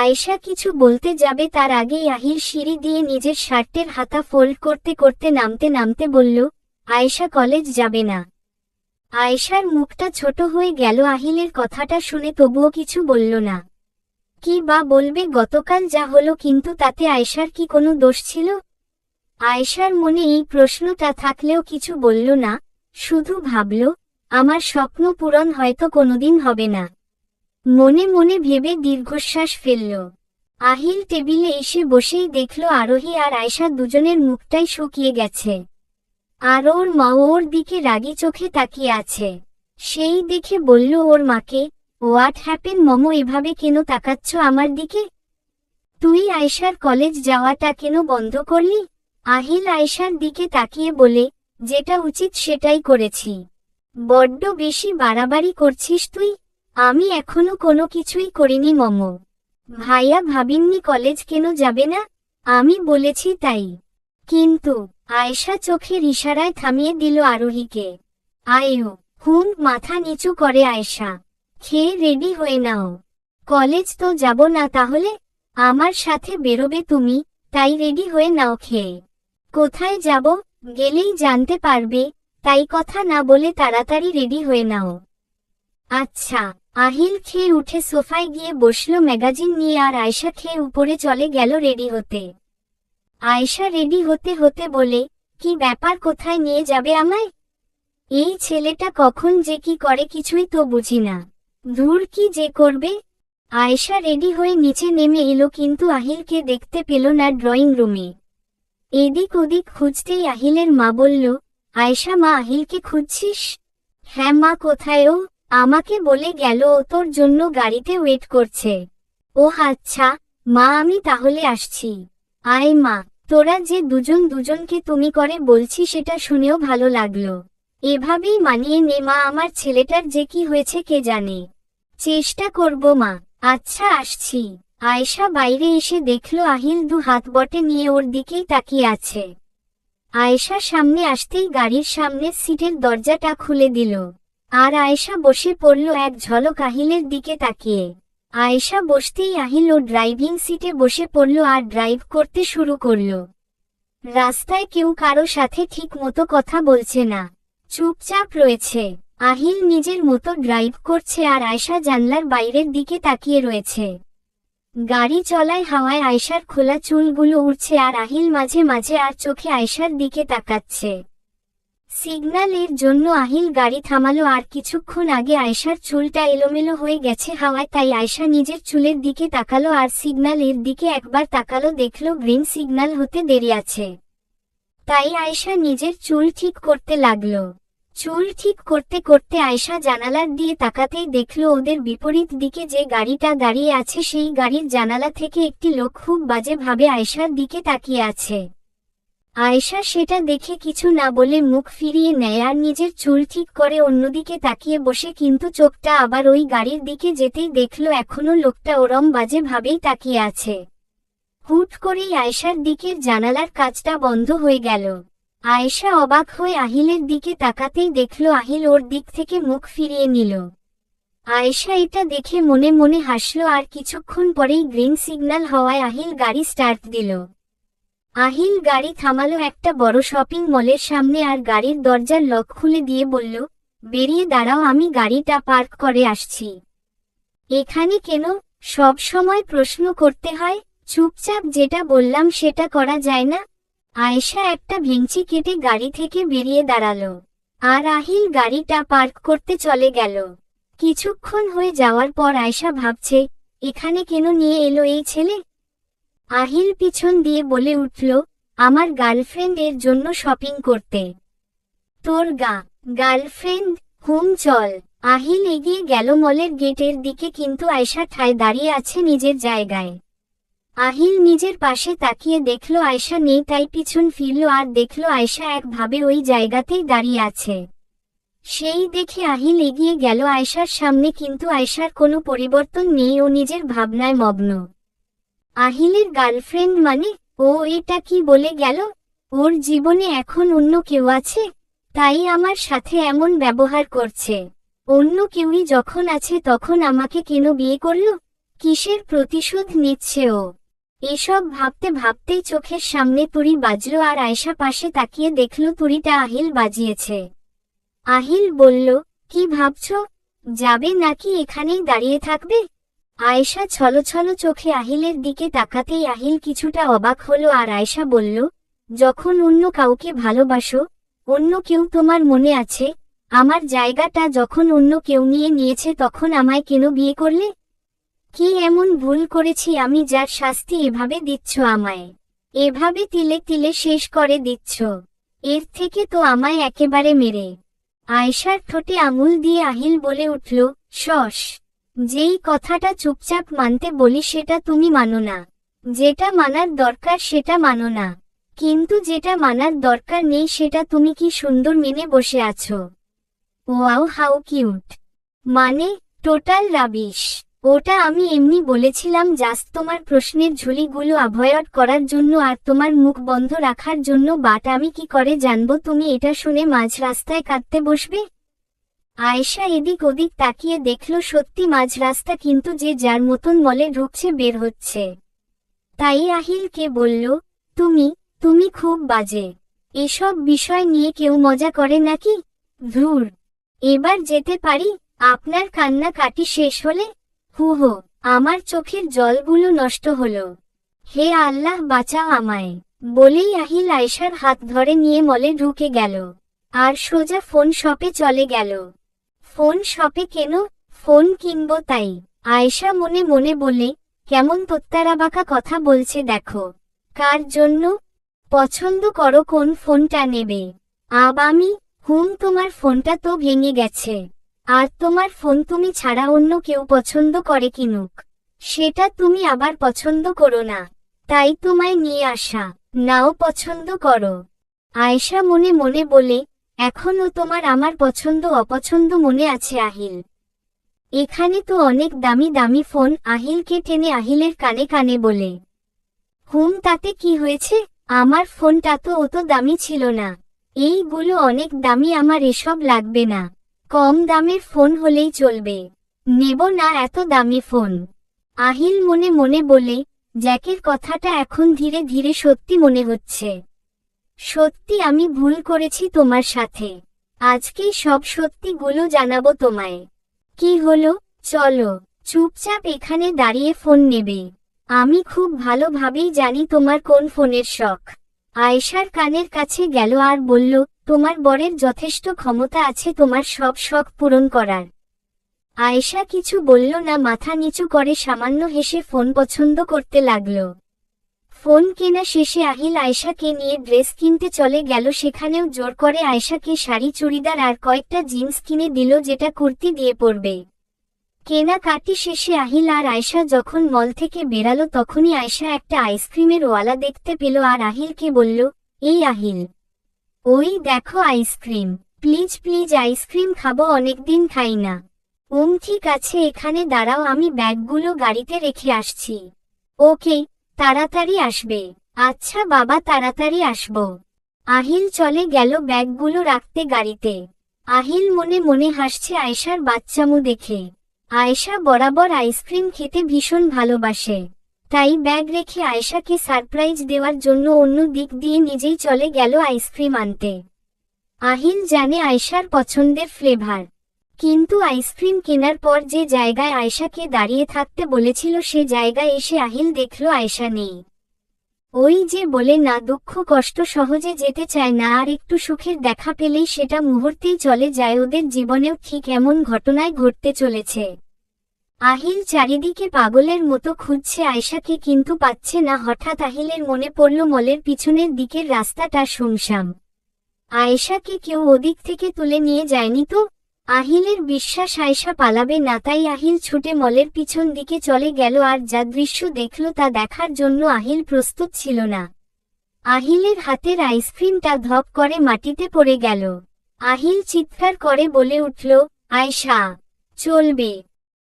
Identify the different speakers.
Speaker 1: আয়েশা কিছু বলতে যাবে তার আগেই আহিল সিঁড়ি দিয়ে নিজের শার্টের হাতা ফোল্ড করতে করতে নামতে নামতে বলল, আয়েশা কলেজ যাবে না। আয়েশার মুখটা ছোট হয়ে গেল। আহিলের কথাটা শুনে তবুও কিছু বলল না। কি বা বলবে? গতকাল যা হলো, কিন্তু তাতে আয়েশার কি কোনো দোষ ছিল? আয়েশার মনে এই প্রশ্নটা থাকলেও কিছু বলল না, শুধু ভাবল, আমার স্বপ্ন পূরণ হয়তো কোনোদিন হবে না। মনে মনে ভেবে দীর্ঘশ্বাস ফেলল। আহিল টেবিলে এসে বসেই দেখল আরোহী আর আয়সা দুজনের মুখটাই শুকিয়ে গেছে। আর ওর মা ওর দিকে রাগি চোখে তাকিয়ে আছে। সেই দেখে বলল ওর মাকে হোয়াট হ্যাপেন মমো, এভাবে কেন তাকাচ্ছ আমার দিকে? তুই আয়সার কলেজ যাওয়াটা কেন বন্ধ করলি? আহিল আয়সার দিকে তাকিয়ে বলে, যেটা উচিত সেটাই করেছি। বড্ড বেশি বাড়াবাড়ি করছিস তুই? আমি এখনও কোনো কিছুই করিনি, মম। ভাইয়া ভাবিননি কলেজ কেন যাবে না? আমি বলেছি তাই। কিন্তু আয়েশা চোখের ইশারায় থামিয়ে দিল আরোহীকে। আয়ো হুম মাথা নিচু করে আয়েশা। খেয়ে রেডি হয়ে নাও। কলেজ তো যাব না তাহলে? আমার সাথে বেরোবে তুমি, তাই রেডি হয়ে নাও খেয়ে। কোথায় যাব? গেলেই জানতে পারবে, তাই কথা না বলে তাড়াতাড়ি রেডি হয়ে নাও। আচ্ছা। আহিল খেয়ে উঠে সোফায় গিয়ে বসল ম্যাগাজিন নিয়ে আর আয়শা খেয়ে উপরে চলে গেল রেডি হতে। আয়শা রেডি হতে হতে বলে, কি ব্যাপার, কোথায় নিয়ে যাবে আমায়? এই ছেলেটা কখন যে কি করে কিছুই তো বুঝি না। ধুর কি যে করবে? আয়েশা রেডি হয়ে নিচে নেমে এলো কিন্তু আহিলকে দেখতে পেল না ড্রয়িং রুমে। এদিক ওদিক খুঁজতেই আহিলের মা বলল, আয়েশা, মা, আহিলকে খুঁজছিস? হ্যাঁ মা, কোথায় ও? আমাকে বলে গেল ও তোর জন্য গাড়িতে ওয়েট করছে। ও আচ্ছা মা আমি তাহলে আসছি। আয় মা, তোরা যে দুজন দুজনকে তুমি করে বলছি সেটা শুনেও ভালো লাগল। এভাবেই মানিয়ে নে মা, আমার ছেলেটার যে কি হয়েছে কে জানে। চেষ্টা করব মা। আচ্ছা আসছি। আয়েশা বাইরে এসে দেখল আহিল দু হাত বটে নিয়ে ওর দিকেই তাকিয়ে আছে। আয়েশা সামনে আসতেই গাড়ির সামনে সিটের দরজাটা খুলে দিল। আর আয়েশা বসে পড়ল এক ঝলক আহিলের দিকে তাকিয়ে। আয়েশা বসতেই আহিল ও ড্রাইভিং সিটে বসে পড়ল আর ড্রাইভ করতে শুরু করল। রাস্তায় কেউ কারও সাথে ঠিক মতো কথা বলছে না। চুপচাপ রয়েছে। আহিল নিজের মতো ড্রাইভ করছে আর আয়শা জানলার বাইরের দিকে তাকিয়ে রয়েছে। গাড়ি চলায় হাওয়ায় আয়শার খোলা চুলগুলো উড়ছে আর আহিল মাঝে মাঝে আর চোখে আয়শার দিকে তাকাচ্ছে। সিগন্যালের জন্য আহিল গাড়ি থামালো আর কিছুক্ষণ আগে আয়শার চুলটা এলোমেলো হয়ে গেছে হাওয়ায়, তাই আয়শা নিজের চুলের দিকে তাকালো আর সিগন্যালের দিকে একবার তাকালো, দেখল গ্রিন সিগন্যাল হতে দেরি আছে। তাই আয়শা নিজের চুল ঠিক করতে লাগল। চুল ঠিক করতে করতে আয়শা জানালার দিয়ে তাকাতেই দেখল ওদের বিপরীত দিকে যে গাড়িটা দাঁড়িয়ে আছে, সেই গাড়ির জানালা থেকে একটি লোক খুব বাজে ভাবে আয়শার দিকে তাকিয়ে আছে। আয়েশা সেটা দেখে কিছু না বলে মুখ ফিরিয়ে নেয় আর নিজের চুল ঠিক করে অন্যদিকে তাকিয়ে বসে কিন্তু চোখটা আবার ওই গাড়ির দিকে যেতেই দেখল এখনও লোকটা ওরম বাজে ভাবেই তাকিয়ে আছে। হুট করেই আয়েশার দিকের জানালার কাজটা বন্ধ হয়ে গেল। আয়েশা অবাক হয়ে আহিলের দিকে তাকাতেই দেখল আহিল ওর দিক থেকে মুখ ফিরিয়ে নিল। আয়েশা এটা দেখে মনে মনে হাসল আর কিছুক্ষণ পরেই গ্রিন সিগন্যাল হওয়ায় আহিল গাড়ি স্টার্ট দিল। আহিল গাড়ি থামালো একটা বড় শপিং মলের সামনে আর গাড়ির দরজার লক খুলে দিয়ে বলল, বেরিয়ে দাঁড়াও, আমি গাড়িটা পার্ক করে আসছি। এখানে কেন? সব সময় প্রশ্ন করতে হয়, চুপচাপ যেটা বললাম সেটা করা যায় না? আয়েশা একটা ভেঙচি কেটে গাড়ি থেকে বেরিয়ে দাঁড়াল। আর আহিল গাড়িটা পার্ক করতে চলে গেল। কিছুক্ষণ হয়ে যাওয়ার পর আয়েশা ভাবছে, এখানে কেন নিয়ে এলো এই ছেলে? আহিল পিছন দিয়ে বলে উঠল, আমার গার্লফ্রেন্ড এর জন্য শপিং করতে। তোর গা, গার্লফ্রেন্ড হুম চল। আহিল এগিয়ে গেল মলের গেটের দিকে, কিন্তু আয়সা ঠায় দাঁড়িয়ে আছে নিজের জায়গায়। আহিল নিজের পাশে তাকিয়ে দেখল আয়সা নেই। তাই পিছন ফিরল আর দেখল আয়সা একভাবে ওই জায়গাতেই দাঁড়িয়ে আছে। সেই দেখে আহিল এগিয়ে গেল আয়সার সামনে, কিন্তু আয়সার কোনো পরিবর্তন নেই ও নিজের ভাবনায় মগ্ন। আহিলের গার্লফ্রেন্ড মানে? ও এটা কি বলে গেল? ওর জীবনে এখন অন্য কেউ আছে? তাই আমার সাথে এমন ব্যবহার করছে। অন্য কেউই যখন আছে তখন আমাকে কেন বিয়ে করল? কিসের প্রতিশোধ নিচ্ছে ও? এসব ভাবতে ভাবতেই চোখের সামনে তুড়ি বাজল আর আয়সা পাশে তাকিয়ে দেখল তুড়িটা আহিল বাজিয়েছে। আহিল বলল, কি ভাবছ? যাবে নাকি এখানেই দাঁড়িয়ে থাকবে? আয়েশা ছলছল চোখে আহিলের দিকে তাকাতেই আহিল কিছুটা অবাক হলো আর আয়েশা বলল, যখন অন্য কাউকে ভালোবাসো, অন্য কেউ তোমার মনে আছে? আমার জায়গাটা যখন অন্য কেউ নিয়ে নিয়েছে তখন আমায় কেন বিয়ে করলে? কি এমন ভুল করেছি আমি যার শাস্তি এভাবে দিচ্ছ আমায়? এভাবে তিলে তিলে শেষ করে দিচ্ছ। এর থেকে তো আমায় একেবারে মেরে। আয়েশার ঠোঁটে আঙুল দিয়ে আহিল বলে উঠল শশ যেই কথাটা চুপচাপ মানতে বলি সেটা তুমি মানো না। যেটা মানার দরকার সেটা মানো না। কিন্তু যেটা মানার দরকার নেই সেটা তুমি কি সুন্দর মেনে বসে আছো। Wow, how cute. মানে টোটাল রাবিশ। ওটা আমি এমনি বলেছিলাম জাস্ট তোমার প্রশ্নের ঝুলিগুলো অ্যাভয়েড করার জন্য আর তোমার মুখ বন্ধ রাখার জন্য, বাট আমি কি করে জানব তুমি এটা শুনে মাঝ রাস্তায় কাঁদতে বসবে? আয়েশা এদিক ওদিক তাকিয়ে দেখল সত্যি মাঝ রাস্তা কিন্তু যে যার মতন মলে ঢুকছে বের হচ্ছে। তাই আহিলকে বলল, তুমি তুমি খুব বাজে। এসব বিষয় নিয়ে কেউ মজা করে নাকি? ধুর। এবার যেতে পারি? আপনার কান্না কাটি শেষ হলে? হু হো আমার চোখের জলগুলো নষ্ট হলো। হে আল্লাহ, বাঁচাও আমায়। বলেই আহিল আয়েশার হাত ধরে নিয়ে মলে ঢুকে গেল। আর সোজা ফোন শপে চলে গেল। ফোন শপে কেন? ফোন কিনব তাই। আয়েশা মনে মনে বলে, কেমন তোত্তারাবাকা কথা বলছে দেখো। কার জন্য? পছন্দ করো কোন ফোনটা নেবে। আব আমি, হুম, তোমার ফোনটা তো ভেঙে গেছে। আর তোমার ফোন তুমি ছাড়া অন্য কেউ পছন্দ করে কিনুক। সেটা তুমি আবার পছন্দ করো না। তাই তোমায় নিয়ে আসা। নাও পছন্দ করো। আয়েশা মনে মনে বলে এখনও তোমার আমার পছন্দ, অপছন্দ মনে আছে, আহিল। এখানে তো অনেক দামি দামি ফোন, আহিলকে টেনে আহিলের কানে কানে বলে। হুম, তাতে কি হয়েছে? আমার ফোনটা তো অত দামি ছিল না। এইগুলো অনেক দামি, আমার এসব লাগবে না। কম দামের ফোন হলেই চলবে। নেব না এত দামি ফোন। আহিল মনে মনে বলে, জ্যাকের কথাটা এখন ধীরে ধীরে সত্যি মনে হচ্ছে। সত্যি আমি ভুল করেছি তোমার সাথে। আজকেই সব সত্যিগুলো জানাব তোমায়। কি হলো? চলো, চুপচাপ এখানে দাঁড়িয়ে ফোন নেবে। আমি খুব ভালোভাবেই জানি তোমার কোন ফোনের শখ। আয়েশার কানের কাছে গেল আর বলল, তোমার বরের যথেষ্ট ক্ষমতা আছে তোমার সব শখ পূরণ করার। আয়েশা কিছু বলল না, মাথা নিচু করে সামান্য হেসে ফোন পছন্দ করতে লাগল। ফোন কেনা শেষে আহিল আয়েশাকে নিয়ে ড্রেস কিনতে চলে গেল। সেখানেও জোর করে আয়েশাকে শাড়ি, চুড়িদার আর কয়েকটা জিন্স কিনে দিল যেটা কুর্তি দিয়ে পরবে। কেনাকাটি শেষে আহিল আর আয়শা যখন মল থেকে বেরালো তখনই আয়শা একটা আইসক্রিমের ওয়ালা দেখতে পেল আর আহিলকে বলল, এই আহিল, ওই দেখো আইসক্রিম, প্লিজ প্লিজ আইসক্রিম খাব, অনেকদিন খাই না। ওম ঠিক আছে, এখানে দাঁড়াও, আমি ব্যাগগুলো গাড়িতে রেখে আসছি। ওকে তাড়াতাড়ি আসবে। আচ্ছা বাবা, তাড়াতাড়ি আসব। আহিল চলে গেল ব্যাগগুলো রাখতে গাড়িতে। আহিল মনে মনে হাসছে আয়শার বাচ্চামু দেখে। আয়েশা বরাবর আইসক্রিম খেতে ভীষণ ভালোবাসে। তাই ব্যাগ রেখে আয়েশাকে সারপ্রাইজ দেওয়ার জন্য অন্য দিক দিয়ে নিজেই চলে গেল আইসক্রিম আনতে। আহিল জানে আয়েশার পছন্দের ফ্লেভার। কিন্তু আইসক্রিম কেনার পর যে জায়গায় আয়েশাকে দাঁড়িয়ে থাকতে বলেছিল, সে জায়গায় এসে আহিল দেখল আয়েশা নেই। ওই যে বলে না, দুঃখ কষ্ট সহজে যেতে চায় না, আর একটু সুখের দেখা পেলেই সেটা মুহূর্তেই চলে যায়, ওদের জীবনেও ঠিক এমন ঘটনায় ঘটতে চলেছে। আহিল চারিদিকে পাগলের মতো খুঁজছে আয়শাকে, কিন্তু পাচ্ছে না। হঠাৎ আহিলের মনে পড়ল মলের পিছনের দিকের রাস্তাটা শুমশাম আয়েশাকে কেউ ওদিক থেকে তুলে নিয়ে যায়নি তো? আহিলের বিশ্বাস আয়সা পালাবে না, তাই আহিল ছুটে মলের পিছন দিকে চলে গেল আর যা দৃশ্য দেখল তা দেখার জন্য আহিল প্রস্তুত ছিল না। আহিলের হাতের আইসক্রিমটা ধপ করে মাটিতে পড়ে গেল। আহিল চিৎকার করে বলে উঠল আয়সা চলবে।